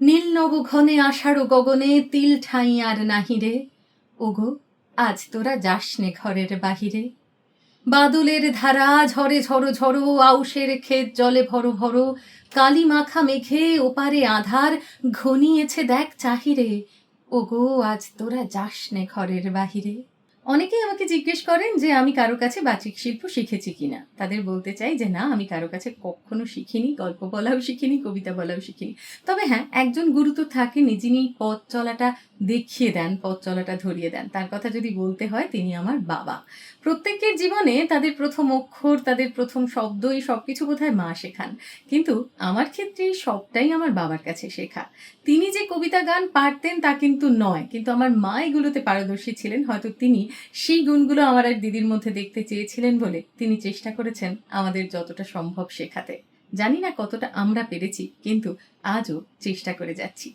নীল নব ঘনে আষাঢ় গগনে তিল ঠাঁই আর নাহিরে ওগো, আজ তোরা যাসনে ঘরের বাহিরে। বাদলের ধারা ঝরে ঝরো ঝরো, আউশের ক্ষেত জলে ভরো ভরো কালি মাখা মেঘে ওপারে আধার ঘনিয়েছে দেখ চাহিরে। ওগো, আজ তোরা যাসনে ঘরের বাহিরে। অনেকেই আমাকে জিজ্ঞেস করেন যে আমি কারও কাছে বাচিক শিল্প শিখেছি কিনা। তাদের বলতে চাই যে, না, আমি কারও কাছে কখনো শিখিনি, গল্প বলাও শিখিনি, কবিতা বলাও শিখিনি। তবে হ্যাঁ একজন গুরু তো থাকেনি যিনি পথ চলাটা দেখিয়ে দেন, পথ চলাটা ধরিয়ে দেন। তার কথা যদি বলতে হয়, তিনি আমার বাবা। প্রত্যেকের জীবনে তাদের প্রথম অক্ষর, তাদের প্রথম শব্দ, এই সব কিছু বোধহয় মা শেখান। কিন্তু আমার ক্ষেত্রে সবটাই আমার বাবার কাছে শেখা। তিনি যে কবিতা গান পারতেন তা কিন্তু নয়। কিন্তু আমার মা এগুলোতে পারদর্শী ছিলেন। হয়তো তিনি সেই গুণগুলো আমার এক দিদির মধ্যে দেখতে চেয়েছিলেন বলে তিনি চেষ্টা করেছেন আমাদের যতটা সম্ভব শেখাতে। জানি না কতটা আমরা পেরেছি, কিন্তু আজও চেষ্টা করে যাচ্ছি।